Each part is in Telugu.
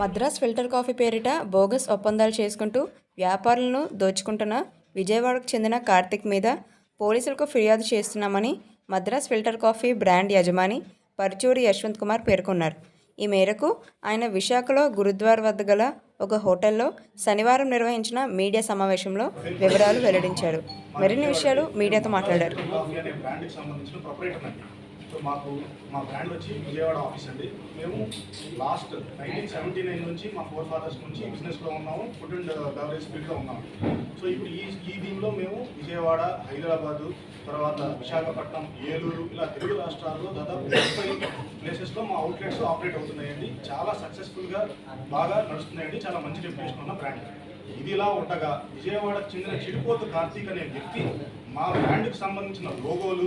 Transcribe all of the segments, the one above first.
మద్రాస్ ఫిల్టర్ కాఫీ పేరిట బోగస్ ఒప్పందాలు చేసుకుంటూ వ్యాపారులను దోచుకుంటున్న విజయవాడకు చెందిన కార్తిక్ మీద పోలీసులకు ఫిర్యాదు చేస్తున్నామని మద్రాస్ ఫిల్టర్ కాఫీ బ్రాండ్ యజమాని పరుచూరి యశ్వంత్ కుమార్ పేర్కొన్నారు. ఈ మేరకు ఆయన విశాఖలో గురుద్వార్ వద్ద గల ఒక హోటల్లో శనివారం నిర్వహించిన మీడియా సమావేశంలో వివరాలు వెల్లడించారు. మరిన్ని విషయాలు మీడియాతో మాట్లాడారు. సో మాకు మా బ్రాండ్ వచ్చి విజయవాడ ఆఫీస్ అండి. మేము లాస్ట్ నైన్టీన్ సెవెంటీ నైన్ నుంచి మా ఫోర్ ఫాదర్స్ నుంచి బిజినెస్లో ఉన్నాము ఫుడ్ అండ్ బెవరేజ్ ఫీల్డ్లో ఉన్నాము. సో ఇప్పుడు ఈ ఈ దీనిలో మేము విజయవాడ హైదరాబాదు తర్వాత విశాఖపట్నం ఏలూరు ఇలా తెలుగు రాష్ట్రాల్లో దాదాపు ముప్పై ప్లేసెస్లో మా అవుట్లెట్స్ ఆపరేట్ అవుతున్నాయండి. చాలా సక్సెస్ఫుల్గా బాగా నడుస్తున్నాయండి. చాలా మంచి రెప్యుటేషన్ ఉన్న బ్రాండ్. ఇది ఇలా ఉండగా విజయవాడకు చెందిన చెడిపోతు కార్తీక్ అనే వ్యక్తి మా బ్రాండ్కి సంబంధించిన లోగోలు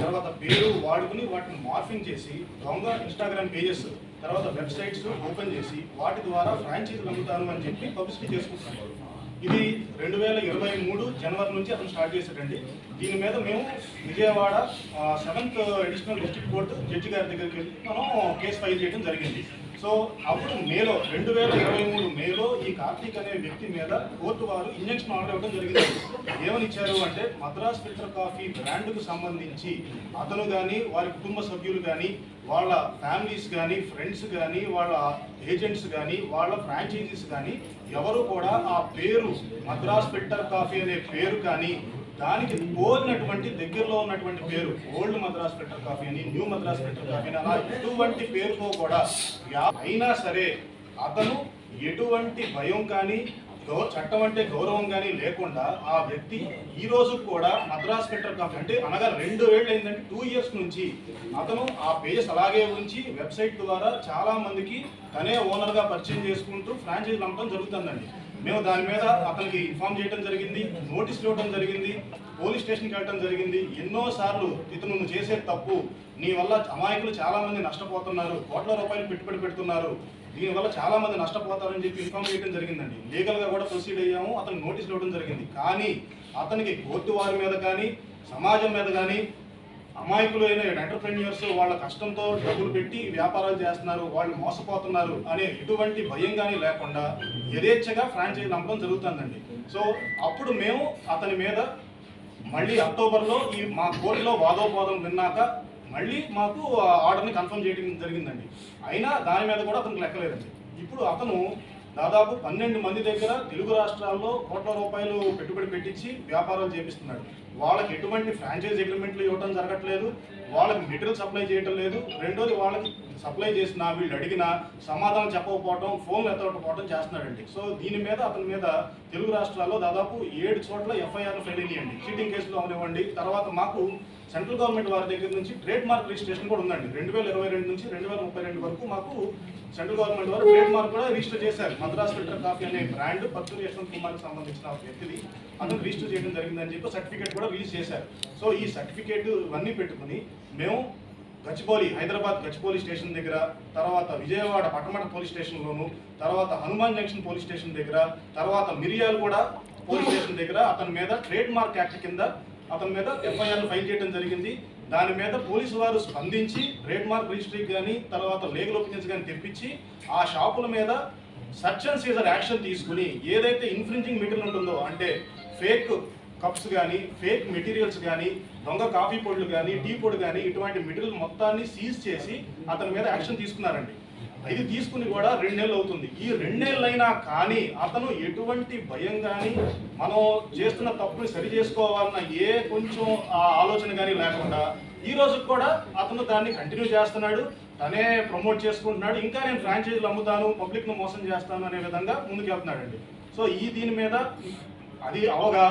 తర్వాత పేరు వాడుకుని వాటిని మార్ఫింగ్ చేసి దొంగ ఇన్స్టాగ్రామ్ పేజెస్ తర్వాత వెబ్సైట్స్ ఓపెన్ చేసి వాటి ద్వారా ఫ్రాంచైజీలు అమ్ముతాను అని చెప్పి పబ్లిసిటీ చేసుకుంటున్నారు. ఇది రెండు వేల ఇరవై మూడు జనవరి నుంచి అతను స్టార్ట్ చేశాడండి. దీని మీద మేము Vijayawada seventh additional district court judge గారి దగ్గరికి వెళ్ళి మనం కేసు ఫైల్ చేయడం జరిగింది. సో అప్పుడు మేలో రెండు వేల ఇరవై మూడు మేలో ఈ కార్తీక్ అనే వ్యక్తి మీద కోర్టు వారు ఇంజక్షన్ ఆర్డర్ ఇవ్వడం జరిగింది. ఏమని ఇచ్చారు అంటే మద్రాస్ ఫిల్టర్ కాఫీ బ్రాండ్కు సంబంధించి అతను కానీ వారి కుటుంబ సభ్యులు కానీ వాళ్ళ ఫ్యామిలీస్ కానీ ఫ్రెండ్స్ కానీ వాళ్ళ ఏజెంట్స్ కానీ వాళ్ళ ఫ్రాంచైజీస్ కానీ ఎవరు కూడా ఆ పేరు మద్రాస్ ఫిల్టర్ కాఫీ అనే పేరు కానీ దానికి కోరినటువంటి దగ్గరలో ఉన్నటువంటి పేరు ఓల్డ్ మద్రాస్ ఫిల్టర్ కాఫీ అని న్యూ మద్రాస్ ఫిల్టర్ కాఫీ అని అలా ఎటువంటి పేరుతో కూడా అయినా సరే అతను ఎటువంటి భయం కానీ గౌ చట్టం అంటే గౌరవం కానీ లేకుండా ఆ వ్యక్తి ఈ రోజు కూడా మద్రాస్ ఫిల్టర్ కాఫీ అంటే అనగా రెండు ఏళ్ళు అయిందంటే టూ ఇయర్స్ నుంచి అతను ఆ పేజెస్ అలాగే ఉంచి వెబ్సైట్ ద్వారా చాలా మందికి తనే ఓనర్గా పరిచయం చేసుకుంటూ ఫ్రాంచైజీలు అమ్మటం జరుగుతుందండి. మేము దాని మీద అతనికి ఇన్ఫార్మ్ చేయడం జరిగింది నోటీసులు ఇవ్వడం జరిగింది పోలీస్ స్టేషన్కి వెళ్ళడం జరిగింది. ఎన్నోసార్లు ఇతను నువ్వు చేసే తప్పు నీ వల్ల అమాయకులు చాలామంది నష్టపోతున్నారు కోట్ల రూపాయలు పెట్టుబడి పెడుతున్నారు. దీనివల్ల చాలా మంది నష్టపోతారని చెప్పి ఇన్ఫార్మ్ చేయడం జరిగిందండి. లీగల్గా కూడా ప్రొసీడ్ అయ్యాము అతను నోటీసులు ఇవ్వడం జరిగింది. కానీ అతనికి కోర్టు వారి మీద కానీ సమాజం మీద కానీ అమాయకులైన ఎంటర్ప్రెన్యూర్స్ వాళ్ళ కష్టంతో డబ్బులు పెట్టి వ్యాపారాలు చేస్తున్నారు వాళ్ళు మోసపోతున్నారు అనే ఎటువంటి భయం కానీ లేకుండా యథేచ్ఛగా ఫ్రాంచైజీ నమ్మడం జరుగుతుందండి. సో అప్పుడు మేము అతని మీద మళ్ళీ అక్టోబర్లో ఈ మా కోర్టులో వాదోపవాదం విన్నాక మళ్ళీ మాకు ఆ ఆర్డర్ని కన్ఫర్మ్ చేయడం జరిగిందండి. అయినా దాని మీద కూడా అతనికి లెక్కలేదండి ఇప్పుడు అతను దాదాపు పన్నెండు మంది దగ్గర తెలుగు రాష్ట్రాల్లో కోట్ల రూపాయలు పెట్టుబడి పెట్టించి వ్యాపారాలు చేపిస్తున్నాడు. వాళ్ళకి ఎటువంటి ఫ్రాంచైజ్ అగ్రిమెంట్లు ఇవ్వడం జరగట్లేదు. వాళ్ళకి మెటీరియల్ సప్లై చేయటం లేదు. రెండోది వాళ్ళకి సప్లై చేసినా వీళ్ళు అడిగినా సమాధానం చెప్పకపోవటం ఫోన్లు ఎత్తకపోవటం చేస్తున్నాడండి. సో దీని మీద అతని మీద తెలుగు రాష్ట్రాల్లో దాదాపు ఏడు చోట్ల ఎఫ్ఐఆర్లు ఫైల్ అయ్యండి చీటింగ్ కేసులు అవనివ్వండి. తర్వాత మాకు సెంట్రల్ గవర్నమెంట్ వారి దగ్గర నుంచి ట్రేడ్ మార్క్ రిజిస్ట్రేషన్ కూడా ఉందండి. రెండు వేల ఇరవై రెండు నుంచి రెండు వేల రెండు వరకు మాకు సెంట్రల్ గవర్నమెంట్ వారు ట్రేడ్ మార్క్ కూడా రిజిస్టర్ చేశారు. మద్రాస్ ఫిల్టర్ కాఫీ అనే బ్రాండ్ పత్తూరు యశ్వంత్ కుమార్కి సంబంధించిన వ్యక్తిది. అతను రిజిస్టర్ చేయడం జరిగిందని చెప్పి సర్టిఫికేట్ కూడా రిలీజ్ చేశారు. సో ఈ సర్టిఫికేట్ ఇవన్నీ పెట్టుకుని మేము గచ్చిబౌలి హైదరాబాద్ గచ్చిబౌలి స్టేషన్ దగ్గర తర్వాత విజయవాడ పట్టమట పోలీస్ స్టేషన్లోను తర్వాత హనుమాన్ జంక్షన్ పోలీస్ స్టేషన్ దగ్గర తర్వాత మిరియాలు కూడా పోలీస్ స్టేషన్ దగ్గర అతని మీద ట్రేడ్ మార్క్ యాక్ట్ కింద అతని మీద ఎఫ్ఐఆర్ ఫైల్ చేయడం జరిగింది. దాని మీద పోలీసు వారు స్పందించి ట్రేడ్ మార్క్ రిజిస్ట్రీ కానీ తర్వాత లీగల్ ఒపీనియన్స్ కానీ తెప్పించి ఆ షాపుల మీద సర్చ్ అండ్ సీజర్ యాక్షన్ తీసుకుని ఏదైతే ఇన్ఫ్రింజింగ్ మెటీరియల్ ఉంటుందో అంటే ఫేక్ కప్స్ కానీ ఫేక్ మెటీరియల్స్ కానీ దొంగ కాఫీ పొడులు కానీ టీ పొడి కానీ ఇటువంటి మెటీరియల్ మొత్తాన్ని సీజ్ చేసి అతని మీద యాక్షన్ తీసుకున్నారండి. ఇది తీసుకుని కూడా రెండేళ్ళు అవుతుంది. ఈ రెండేళ్ళైనా కానీ అతను ఎటువంటి భయం కానీ మనం చేస్తున్న తప్పుని సరి చేసుకోవాలన్న ఏ కొంచెం ఆ ఆలోచన కానీ లేకుండా ఈ రోజు కూడా అతను దాన్ని కంటిన్యూ చేస్తున్నాడు. తనే ప్రమోట్ చేసుకుంటున్నాడు. ఇంకా నేను ఫ్రాంచైజీలు అమ్ముతాను పబ్లిక్ను మోసం చేస్తాను అనే విధంగా ముందుకు వెళ్తున్నాడండి. సో ఈ దీని మీద అది అవగా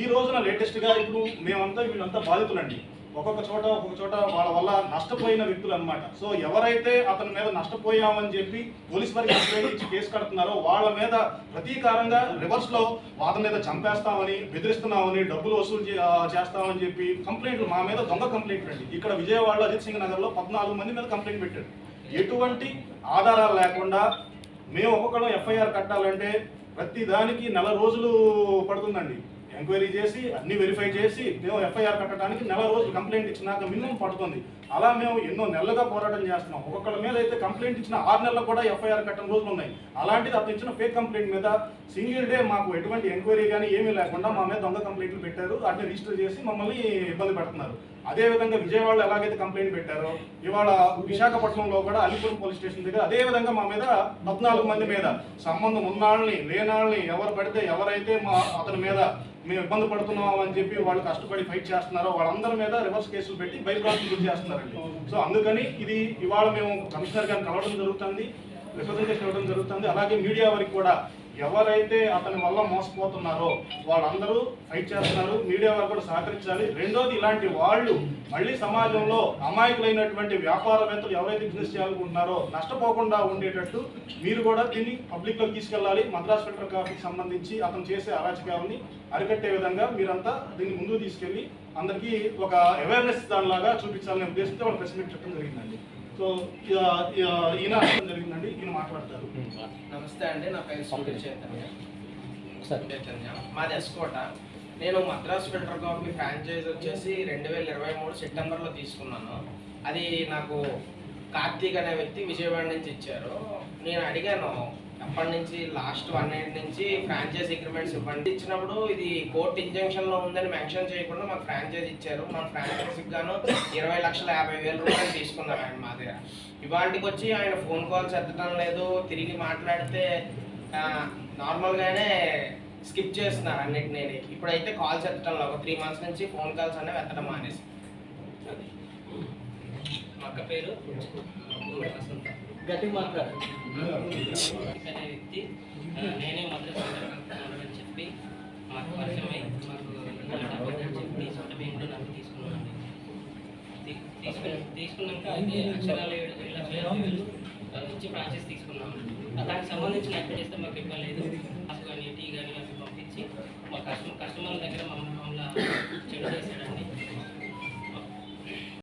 ఈ రోజున లేటెస్ట్గా ఇప్పుడు మేమంతా వీళ్ళంతా బాధితులండి. ఒక్కొక్క చోట ఒక్కొక్క చోట వాళ్ళ వల్ల నష్టపోయిన వ్యక్తులు అన్నమాట. సో ఎవరైతే అతని మీద నష్టపోయామని చెప్పి పోలీస్ వారికి కంప్లైంట్ ఇచ్చి కేసు కడుతున్నారో వాళ్ళ మీద ప్రతీకారంగా రివర్స్లో అతని మీద చంపేస్తామని బెదిరిస్తున్నామని డబ్బులు వసూలు చే- చేస్తామని చెప్పి కంప్లైంట్లు మా మీద దొంగ కంప్లైంట్లు అండి. ఇక్కడ విజయవాడలో అజిత్ సింగ్ నగర్లో పద్నాలుగు మంది మీద కంప్లైంట్ పెట్టారు. ఎటువంటి ఆధారాలు లేకుండా మేము ఒక్కొక్కరు ఎఫ్ఐఆర్ కట్టాలంటే ప్రతి దానికి నెల రోజులు పడుతుందండి. ఎంక్వైరీ చేసి అన్ని వెరిఫై చేసి మేము ఎఫ్ఐఆర్ కట్టడానికి నెల రోజులు కంప్లైంట్ ఇచ్చినాక మినిమం పడుతుంది. అలా మేము ఎన్నో నెలలుగా పోరాటం చేస్తున్నాం. ఒక్కొక్కళ్ళ మీద అయితే కంప్లైంట్ ఇచ్చిన ఆరు నెలలకు కూడా ఎఫ్ఐఆర్ కట్టని రోజులు ఉన్నాయి. అలాంటిది అతను ఇచ్చిన ఫేక్ కంప్లైంట్ మీద సింగిల్ డే మాకు ఎటువంటి ఎంక్వైరీ కానీ ఏమీ లేకుండా మా మీద దొంగ కంప్లైంట్లు పెట్టారు. వాటిని రిజిస్టర్ చేసి మమ్మల్ని ఇబ్బంది పెడుతున్నారు. అదేవిధంగా విజయవాడలో ఎలాగైతే కంప్లైంట్ పెట్టారో ఇవాళ విశాఖపట్నంలో కూడా అలిపురం పోలీస్ స్టేషన్ దగ్గర అదే విధంగా మా మీద పద్నాలుగు మంది మీద సంబంధం ఉన్నాళ్ళని లేనాళ్ళని ఎవరు పడితే ఎవరైతే మా అతని మీద మేము ఇబ్బంది పడుతున్నాం అని చెప్పి వాళ్ళు కష్టపడి ఫైట్ చేస్తున్నారో వాళ్ళందరి మీద రివర్స్ కేసులు పెట్టి బైబ్రాస్ గురి చేస్తున్నారండి. సో అందుకని ఇది ఇవాళ మేము కమిషనర్ గారిని కలవడం జరుగుతుంది రిప్రజెంటేషన్ ఇవ్వడం జరుగుతుంది. అలాగే మీడియా వారికి కూడా ఎవరైతే అతని వల్ల మోసపోతున్నారో వాళ్ళందరూ ఫైట్ చేస్తున్నారు. మీడియా వారు కూడా సహకరించాలి. రెండోది ఇలాంటి వాళ్ళు మళ్ళీ సమాజంలో అమాయకులైనటువంటి వ్యాపారవేత్తలు ఎవరైతే బిజినెస్ చేయాలనుకుంటున్నారో నష్టపోకుండా ఉండేటట్టు మీరు కూడా దీన్ని పబ్లిక్లో తీసుకెళ్ళాలి. మద్రాస్ ఫిల్టర్ కాఫీకి సంబంధించి అతను చేసే అరాచకాలని అరికట్టే విధంగా మీరంతా దీన్ని ముందుకు తీసుకెళ్ళి అందరికీ ఒక అవేర్నెస్ దానిలాగా చూపించాలనే ఉద్దేశంతో వాళ్ళు ప్రెస్ మీట్ చెప్పడం జరిగిందండి. సో ఈయన జరిగిందండి ఈయన మాట్లాడతారు. నమస్తే అండి నా పేరు సూర్య చైతన్య. సరే. చైతన్య. మాది ఎస్కోట. నేను మద్రాస్ ఫిల్టర్ కాఫీ ఫ్రాంచైజ్ వచ్చేసి రెండు వేల ఇరవై మూడు సెప్టెంబర్లో తీసుకున్నాను. అది నాకు కార్తీక్ అనే వ్యక్తి విజయవాడ నుంచి ఇచ్చారు నేను అడిగాను అప్పటి నుంచి లాస్ట్ వన్ ఎయిట్ నుంచి ఫ్రాంచైజ్ అగ్రిమెంట్స్ ఇవ్వండి. ఇచ్చినప్పుడు ఇది కోర్టు ఇంజంక్షన్లో ఉందని మెన్షన్ చేయకుండా మాకు ఫ్రాంచైజ్ ఇచ్చారు. మా ఫ్రాంచైజ్ గాను ఇరవై లక్షల యాభై వేల రూపాయలు తీసుకున్నారు ఆయన మా దగ్గర. ఇవాళకి వచ్చి ఆయన ఫోన్ కాల్స్ ఎత్తడం లేదు. తిరిగి మాట్లాడితే నార్మల్గానే స్కిప్ చేస్తున్నారు అన్నిటినీ. ఇప్పుడైతే కాల్స్ ఎత్తడం లేదు. ఒక త్రీ మంత్స్ నుంచి ఫోన్ కాల్స్ అనేవి ఎత్తడం మానేసి. అది. అక్క పేరు? గట్టి మాట్లాడు అనే వ్యక్తి నేనే మొదటి చెప్పి మాకు పరిచయమై మాకు చెప్పి సొంతమేంటో నాకు తీసుకున్నాను తీసుకున్నాం తీసుకున్నాక అయితే అక్షరాలు ఏడు లక్షల నుంచి ప్రాసెస్ తీసుకున్నాం. దానికి సంబంధించిన యాక్ట్ చేస్తే మాకు ఇవ్వలేదు అసలు కానీ టీ కానీ అవి పంపించి మా కస్టమర్ కస్టమర్ల దగ్గర మమ్మల్ని చెడు చేశాడండి.